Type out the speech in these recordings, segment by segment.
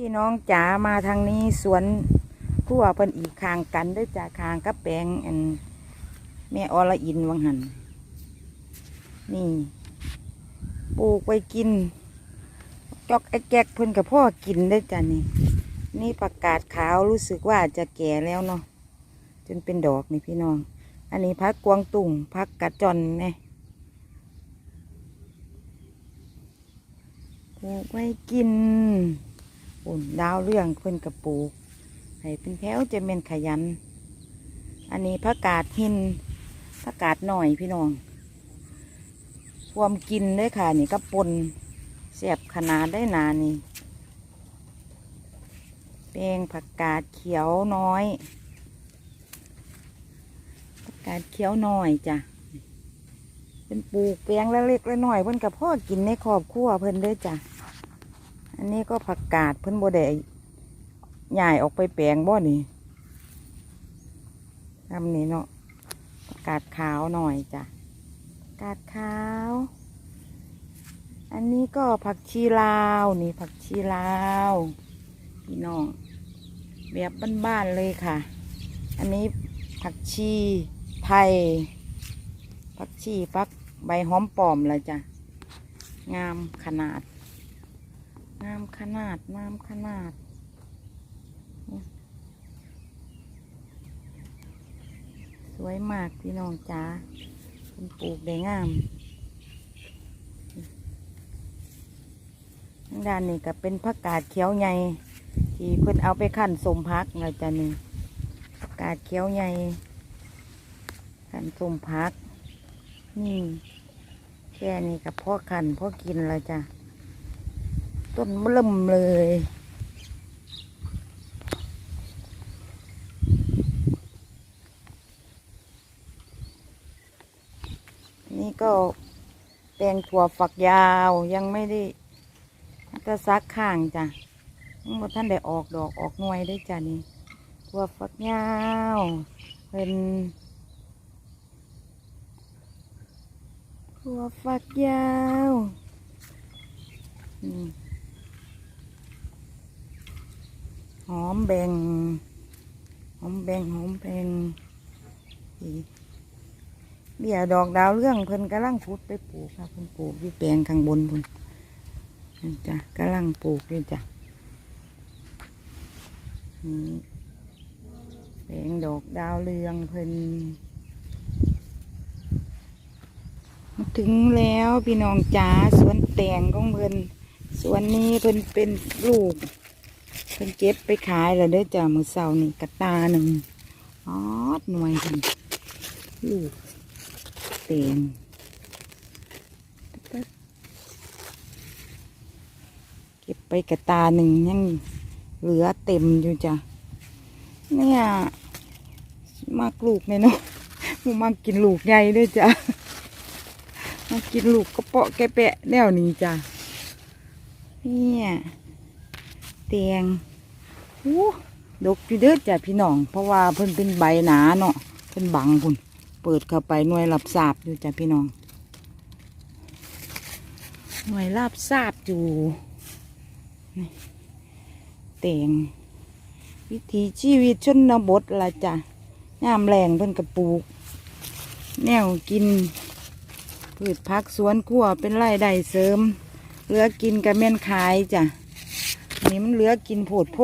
พี่น้องจ๋ามาทางนี้สวนครัวเพิ่นอีกคางกันเด้วยจ้าคางกับแปงอันแม่อรอินวังหัน นี่ปลูกไว้กิน จอกไอ้แกกเพิ่นกับพ่อกินได้จ้ะนี่ นี่ผักกาดขาวรู้สึกว่าจะแก่แล้วเนาะจนเป็นดอกนี่พี่น้อง อันนี้พักกวางตุ่งพักกระจอนเนี่ยปลูกไว้กิน ปุ่นดาวเรื่องเพิ่นกระปูกให้เป็นแถวจะเป็นขยัน อันนี้ผักกาดหินผักกาดหน่อยพี่น้องความกินเด้วยค่ะ นี่ก็ปนเสียบขนาดได้นานนี่แปลงผักกาดเขียวน้อยผักกาดเขียวน้อยจ้ะเป็นปลูกแปลงละเล็กละน้อยเพิ่นกับพ่อกินในครอบครัวเพิ่นเด้จ้ะ อันนี้ก็ผักกาดเพิ่นบ่ได้ใหญ่ออกไปแปลงบ่นี่ทำนี่เนาะผักกาดขาวหน่อยจ้ะกกาดขาว อันนี้ก็ผักชีลาวนี่ผักชีลาวพี่น้องแบบบ้านๆเลยค่ะ อันนี้ผักชีไทย ผักชีฟักใบหอมปลอมเลยจ้ะ งามขนาด งามขนาดงามขนาดสวยมากพี่น้องจ๋าคุณปลูกได้งามทางด้านนี้ก็เป็นผักกาดเขียวใหญ่ที่เพิ่นเอาไปขั้นสมพักเลยจ้ะนี่ผักกาดเขียวใหญ่ขั้นสมพักนี่แค่นี้กับพ่อขันพ่อกินแล้วจ้ะ ต้นเริ่มเลย นี่ก็แปลงถั่วฝักยาวยังไม่ได้จะซักข้างจ้ะยังบ่ท่านได้ออกดอกออกหน่วยได้จ้ะนี่ถั่วฝักยาวเป็นถั่วฝักยาวอืมห อมแบงหอมแบงหอมแบงเบี้ยดอกดาวเรื่องเพิ่นกำลังพุดไปปลูกค่ะเพิ่นปลูกอยู่แปลงข้างบนเพิ่นนี่จ้ะกำลังปลูกอยู่จ้ะนี่แปลงดอกดาวเรืองเพิ่นถึงแล้วพี่น้องจ๋าสวนแตงของเพิ่นสวนนี้เพิ่นเป็นลูก พิ่นเก็บไปขายแล้วเด้อจ้ามือเสานี่กระตาหนึ่งออดหน่วยเพิ่นลูกแตงเก็บไปกระตาหนึ่งยังเหลือเต็มอยู่จ้ะเนี่ยมากลูกเนี่ยเนาะมูมากกินลูกใหญ่ด้วยจ้ะมากินลูกกระเปาะแกะแปะแนวนี้จ้ะเนี่ย เตียงอู้ดกอยู่เด้อจ้ะพี่น้อง เพราะว่าเพิ่นเป็นใบหนาเนาะเพิ่นบังพุ่นเปิดเข้าไปหน่วยรับทราบอยู่จ้ะพี่น้อง หน่วยรับทราบอยู่เตียงวิถีชีวิตชนบทละจ้ะย่ามแรงเพิ่นกระปูก แนวกินพืชผักสวนครัวเป็นไร่ได้เสริมเหลือกินกับแม่นขายจ้ะ อันนี่มันเหลือกินโผดโพ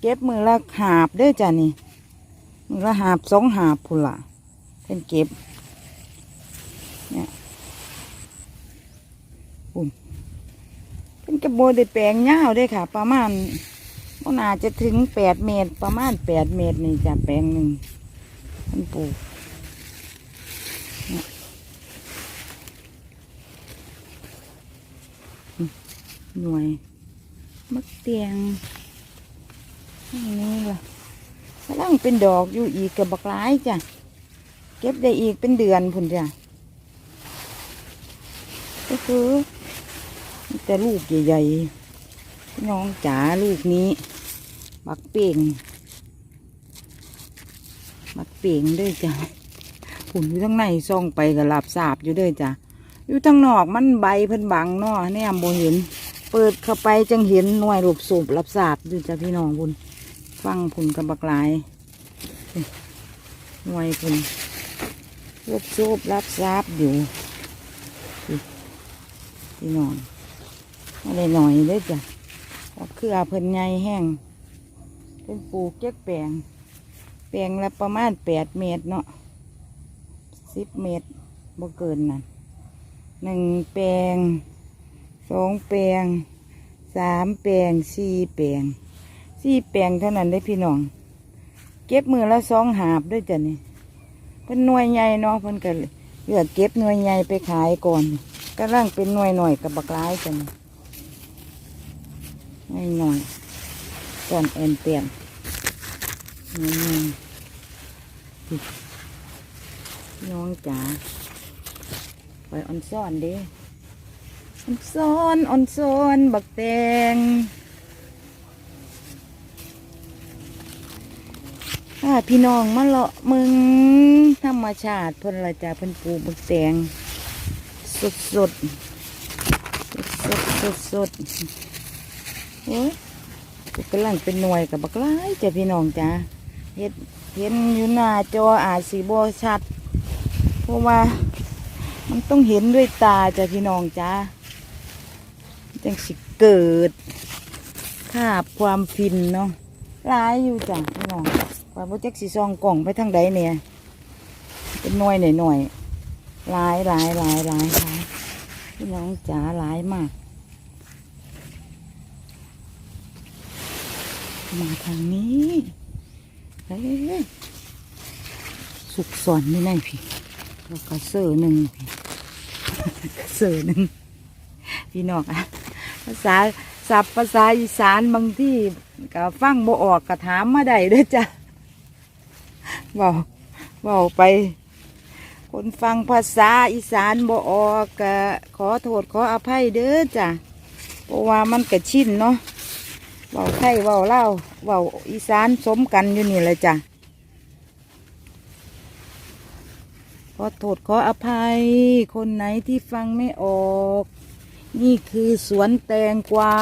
เก็บมือละหาบเด้อจ้ะนี่ มือละหาบสองหาบพุ่นละเป็นเก็บ เนี่ยปุ่นเป็นกระโบได้แปลงยาวเด้ค่ะ ประมาณมันอาจจะถึงแปดเมตร ประมาณแปดเมตรนี่จ้ะแปลงหนึ่งมันปลูกหน่วย มักเตียงนี่ล่ะกำลังเป็นดอกอยู่อีกกับบักหลายจ้ะ เก็บได้อีกเป็นเดือนพุ่นจ้ะ ก็คือแต่ลูกใหญ่ๆน้องจ๋าลูกนี้ บักเป่ง บักเป่งด้วยจ้ะผุนอยู่ทั้งในซ่องไปกับหลับสาบอยู่ด้วยจ้ะ อยู่ทางนอกมันใบเพิ่นบังเนาะเนี่ยโบเห็น เปิดเข้าไปจังเห็นหน่วยรูปสูบรับสาบดูจ้ะพี่น้องบุญฟังผุนกับบักลายหน่วยผุนรูปสูบรับสาบอยู่พี่น้องอะไรหน่อยเด้จ้ะเพราะเครือเพิ่นใหญ่แห้งเป็นปลูกเจ๊กแปลง แปลงละประมาณแปดเมตรเนาะสิบเมตรบ่เกินนั่นหนึ่งแปลง สองแปลงสามแปลงสี่แปลงสี่แปลงเท่านั้นได้พี่น้อง เก็บมือละสองหาบด้วยจ้ะนี่เป็นหน่วยใหญ่เนาะเพิ่นก็เลือกเก็บหน่วยใหญ่ไปขายก่อนก็ร่างเป็นหน่วยหน่อยกับบักร้ายจ้ะนี่หน่วยหน่อยก่อนแอนเตียนหน่วยหน่อยน้องจ๋าไปออนซ่อนเด้ ออนซอนออนซอนบักแตงถ้าพี่น้องมาเลาะมึงธรรมชาติเพิ่นละจ่าเพิ่นปลูกบักแตงสดสดสดสดสดโอ้ยกำลังเป็นหน่วยกับบักไล่จ้ะพี่น้องจ้าเห็ดเห็นอยู่หน้าจออาจสีบชัด เพราะว่ามันต้องเห็นด้วยตาจ้ะพี่น้องจ้า จังสิเกิดคาบความฟินเนาะร้ายอยู่จ้ะพี่น้องว่าโปรเจกสีซองกล่องไปทางใดเนี่ยเป็นหน่วยหน่อยหน่อยร้ายร้ายร้ายร้ายร้ายพี่น้องจ๋าร้ายมาก มาทางนี้เฮ้ยสุกสอนไม่ได้พี่แล้วก็เสือหนึ่งพี่เสือหนึ่งพี่น้องอะ ภาษาศัพท์ภาษาอีสานบางที่ก็ฟังบ่ออกก็ถามมาได้เด้อจ้ะเว้าเว้าไป คนฟังภาษาอีสานบ่ออกก็ขอโทษขออภัยเด้อจ้ะเพราะว่ามันก็ชินเนาะเว้าไทยเว้าเล่าเว้าอีสานสมกันอยู่นี่แหละจ้ะขอโทษขออภัย คนไหนที่ฟังไม่ออก นี่คือสวนแตงกวา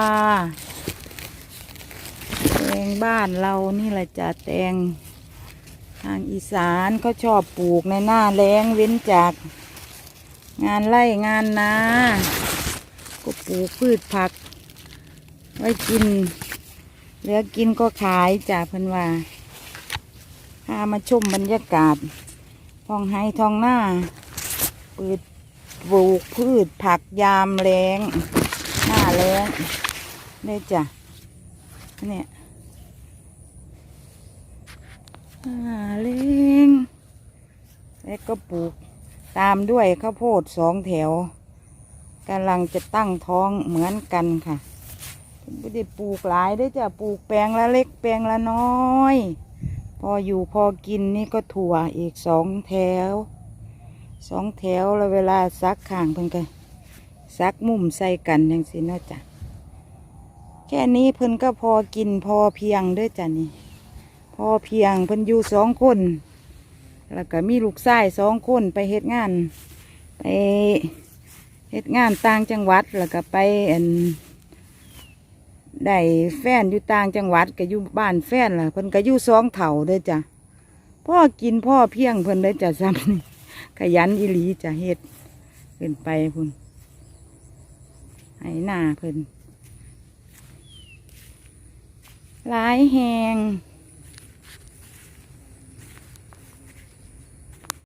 แตงบ้านเรานี่แหละจะแตง ทางอีสานก็ชอบปลูกในหน้าแล้งเว้นจาก งานไร่งานนา ก็ปลูกพืชผัก ไว้กิน เหลือกินก็ขายจากเพันว่าพามาชมบรรยากาศทองไฮทองหน้า เปิด ปลูกพืชผักยามแรงหน้าแรงได้จ้ะเนี่ยหน้าแรงแล้วก็ปลูกตามด้วยข้าวโพดสองแถวกำลังจะตั้งท้องเหมือนกันค่ะไม่ได้ปลูกหลายได้จ้ะปลูกแปลงละเล็กแปลงละน้อย พออยู่พอกินนี่ก็ถั่วอีกสองแถว สองแถวแล้วเวลาซักข้างเพิ่นก็ซักมุมใส่กันอย่างสิเนาะจ้ะแค่นี้เพิ่นก็พอกินพอเพียงด้วยจ้ะนี่ พอเพียงเพิ่นอยู่สองคน แล้วก็มีลูกชายสองคนไปเฮ็ดงาน ไปเฮ็ดงานต่างจังหวัดแล้วก็ไปอันได้แฟนอยู่ต่างจังหวัดก็อยู่บ้านแฟนล่ะเพิ่นก็อยู่สองเถ่าเด้อจ้ะพ่อกินพ่อเพียงเพิ่นเด้อจ้ะซ้ำนี่ ขยันอิหลีจะเฮ็ดเกินไปพุ่นให้หน้าเพิ่นหลายแหง